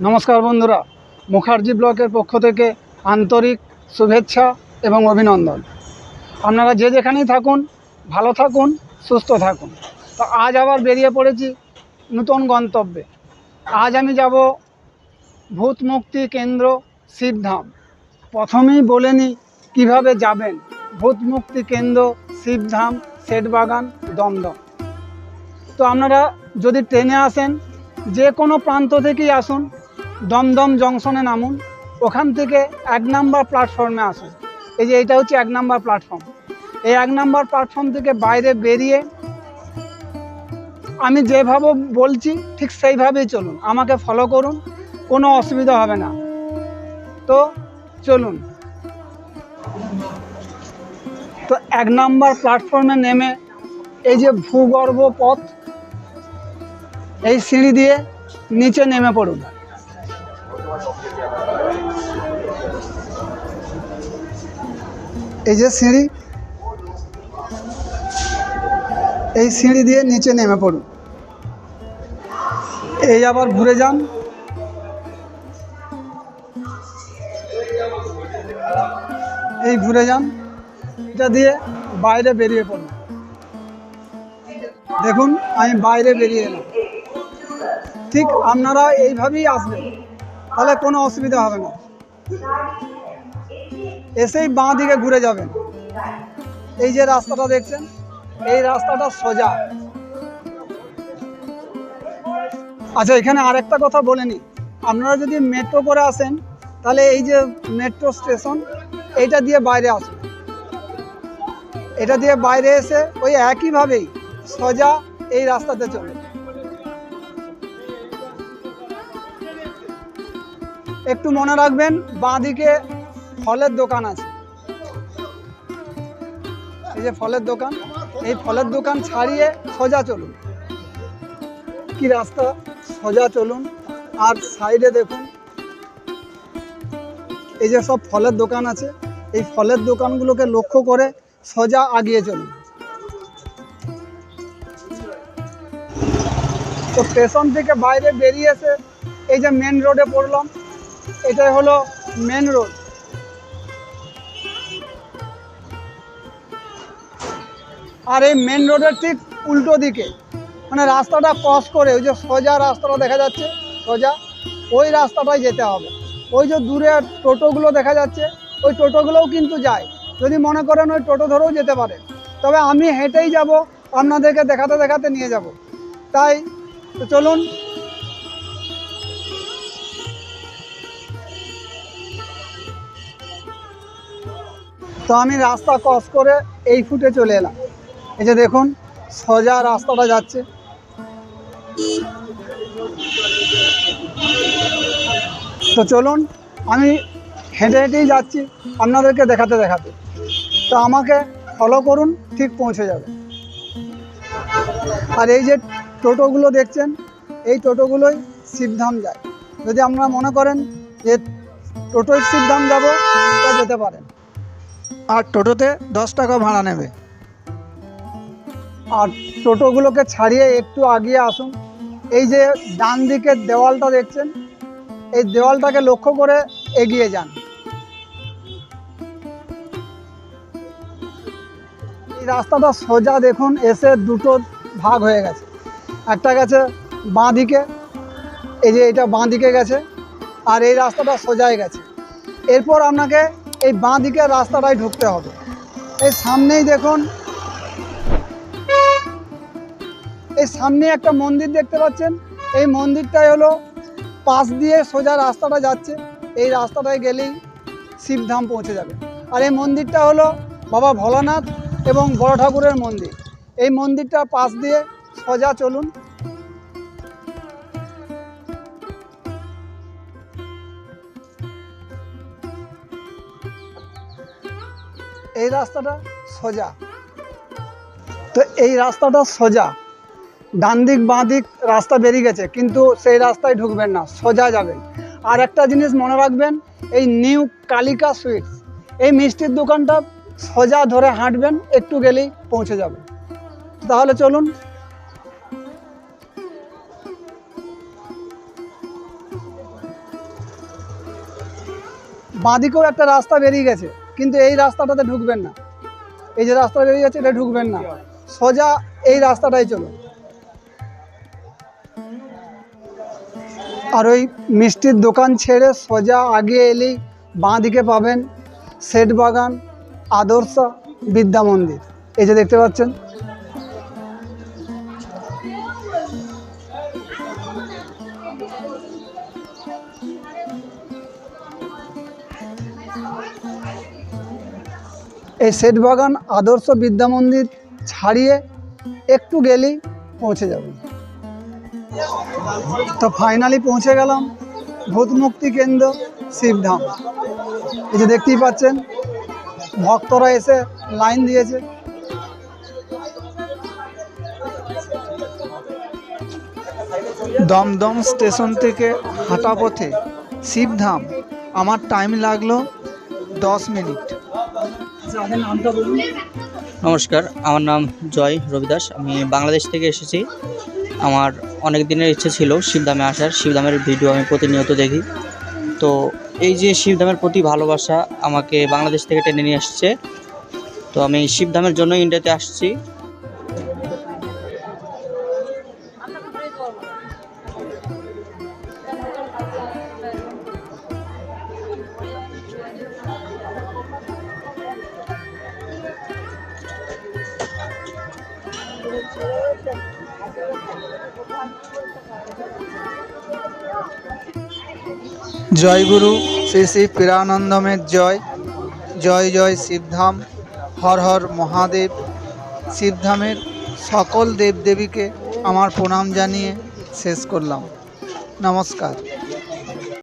নমস্কার বন্ধুরা, মুখার্জি ব্লকের পক্ষ থেকে আন্তরিক শুভেচ্ছা এবং অভিনন্দন। আপনারা যে যেখানেই থাকুন, ভালো থাকুন, সুস্থ থাকুন। তো আজ আবার বেরিয়ে পড়েছি নতুন গন্তব্যে। আজ আমি যাব ভূত মুক্তি কেন্দ্র শিবধাম। প্রথমেই বলে নিই কীভাবে যাবেন। ভূত মুক্তি কেন্দ্র শিবধাম সেটবাগান দমদম। তো আপনারা যদি ট্রেনে আসেন, যে কোনো প্রান্ত থেকেই আসুন। দমদম জংশনে নামুন। ওখান থেকে এক নাম্বার প্ল্যাটফর্মে আসুন। এই যে এটা হচ্ছে এক নাম্বার প্ল্যাটফর্ম এই এক নাম্বার প্ল্যাটফর্ম থেকে বাইরে বেরিয়ে আমি যেভাবে বলছি ঠিক সেইভাবেই চলুন। আমাকে ফলো করুন, কোনো অসুবিধা হবে না। তো চলুন। তো এক নাম্বার প্ল্যাটফর্মে নেমে এই যে ভূগর্ভ পথ এই সিঁড়ি দিয়ে নিচে নেমে পড়ুন। এই যে সিঁড়ি, এই সিঁড়ি দিয়ে নিচে নেমে পড়ুন। এই আবার ঘুরে যান। এই ঘুরে যান, এটা দিয়ে বাইরে বেরিয়ে পড়ুন। দেখুন, আমি বাইরে বেরিয়ে এলাম। ঠিক আপনারা এইভাবেই আসবেন, তাহলে কোনো অসুবিধা হবে না। এসেই বাঁ দিকে ঘুরে যাবেন। এই যে রাস্তাটা দেখছেন, এই রাস্তাটা সোজা। আচ্ছা এখানে আরেকটা কথা বলে নিই। আপনারা যদি মেট্রো করে আসেন, তাহলে এই যে মেট্রো স্টেশন এইটা দিয়ে বাইরে আসুন। এটা দিয়ে বাইরে এসে ওই একইভাবেই সোজা এই রাস্তাতে চলে একটু মনে রাখবেন বাঁদিকে ফলের দোকান আছে। এই যে ফলের দোকান, এই ফলের দোকান ছাড়িয়ে সোজা চলুন। কি রাস্তা? সোজা চলুন। আর সাইডে দেখুন, এই যে সব ফলের দোকান আছে। এই ফলের দোকানগুলোকে লক্ষ্য করে সোজা আগিয়ে চলুন। তো স্টেশন থেকে বাইরে বেরিয়ে এসে এই যে মেন রোডে পড়লাম। এটাই হলো মেন রোড আর এই মেন রোডের ঠিক উল্টো দিকে। মানে রাস্তাটা ক্রস করে, ওই যে সোজা রাস্তাটা দেখা যাচ্ছে, সোজা। ওই রাস্তাটাই যেতে হবে। ওই যে দূরে টোটোগুলো দেখা যাচ্ছে, ওই টোটোগুলোও কিন্তু যায়। যদি মনে করেন ওই টোটো ধরেও যেতে পারে। তবে আমি হেঁটেই যাব, আপনাদেরকে দেখাতে দেখাতে নিয়ে যাব। তাই, তো চলুন। তো আমি রাস্তা ক্রস করে এই ফুটে চলে এলাম। এই যে দেখুন, সোজা রাস্তাটা যাচ্ছে। তো চলুন, আমি হেঁটে হেঁটেই যাচ্ছি, আপনাদেরকে দেখাতে দেখাতে। তো আমাকে ফলো করুন, ঠিক পৌঁছে যাবে। আর এই যে টোটোগুলো দেখছেন, এই টোটোগুলোই শিবধাম যায়। যদি আপনারা মনে করেন যে টোটোয় শিবধাম যাব, তো যেতে পারেন। আর টোটোতে দশ টাকা ভাড়া নেবে। আর টোটোগুলোকে ছাড়িয়ে একটু আগিয়ে আসুন। এই যে ডান দিকের দেওয়ালটা দেখছেন, এই দেওয়ালটাকে লক্ষ্য করে এগিয়ে যান। এই রাস্তাটা সোজা দেখুন, এসে দুটো ভাগ হয়ে গেছে। একটা গেছে বাঁ দিকে, এই যে এটা বাঁ দিকে গেছে, আর এই রাস্তাটা সোজাই গেছে। এরপর আপনাকে এই বাঁ দিকের রাস্তাটায় ঢুকতে হবে। এই সামনেই দেখুন এই সামনে একটা মন্দির দেখতে পাচ্ছেন। এই মন্দিরটাই হলো পাশ দিয়ে সোজা রাস্তাটা যাচ্ছে। এই রাস্তাটায় গেলেই শিবধাম পৌঁছে যাবে। আর এই মন্দিরটা হলো বাবা ভোলানাথ এবং বড় ঠাকুরের মন্দির। এই মন্দিরটা পাশ দিয়ে সোজা চলুন। এই রাস্তাটা সোজা। তো এই রাস্তাটা সোজা। ডান দিক, বাঁ দিক রাস্তা বেরিয়ে গেছে, কিন্তু সেই রাস্তায় ঢুকবেন না, সোজা যাবেন। আর একটা জিনিস মনে রাখবেন, এই নিউ কালিকা সুইটস, এই মিষ্টির দোকানটা সোজা ধরে হাঁটবেন, একটু গেলেই পৌঁছে যাবে তাহলে চলুন। বাঁদিকেও একটা রাস্তা বেরিয়ে গেছে, কিন্তু এই রাস্তাটাতে ঢুকবেন না। এই যে রাস্তা বেরিয়ে গেছে, এটা ঢুকবেন না। সোজা এই রাস্তাটাই চলো আর ওই মিষ্টির দোকান ছেড়ে সোজা আগে এলেই বাঁ দিকে পাবেন সেট বাগান, আদর্শ, বিদ্যা মন্দির। এই যে দেখতে পাচ্ছেন। এই সেট বাগান, আদর্শ, বিদ্যা মন্দির ছাড়িয়ে একটু গেলেই পৌঁছে যাবেন। তো ফাইনালি পৌঁছে গেলাম ভূত মুক্তি কেন্দ্র শিবধাম। এই যে দেখতেই পাচ্ছেন, ভক্তরা এসে লাইন দিয়েছে। দমদম স্টেশন থেকে হাঁটা পথে শিবধাম। আমার টাইম লাগল দশ মিনিট। নমস্কার, আমার নাম জয় রবিদাস। আমি বাংলাদেশ থেকে এসেছি। আমার অনেক দিনের ইচ্ছে ছিল শিবধামে আসার। শিবধামের ভিডিও আমি প্রতিনিয়ত দেখি। তো এই যে শিবধামের প্রতি ভালোবাসা আমাকে বাংলাদেশ থেকে টেনে নিয়ে আসছে, তো আমি শিবধামের জন্য ইন্ডিয়াতে আসছি। জয় গুরু, শ্রী শ্রী প্রানন্দমের জয়। জয় জয় শিবধাম, হর হর মহাদেব। শিবধামের সকল দেবদেবীকে আমার প্রণাম জানিয়ে শেষ করলাম। নমস্কার।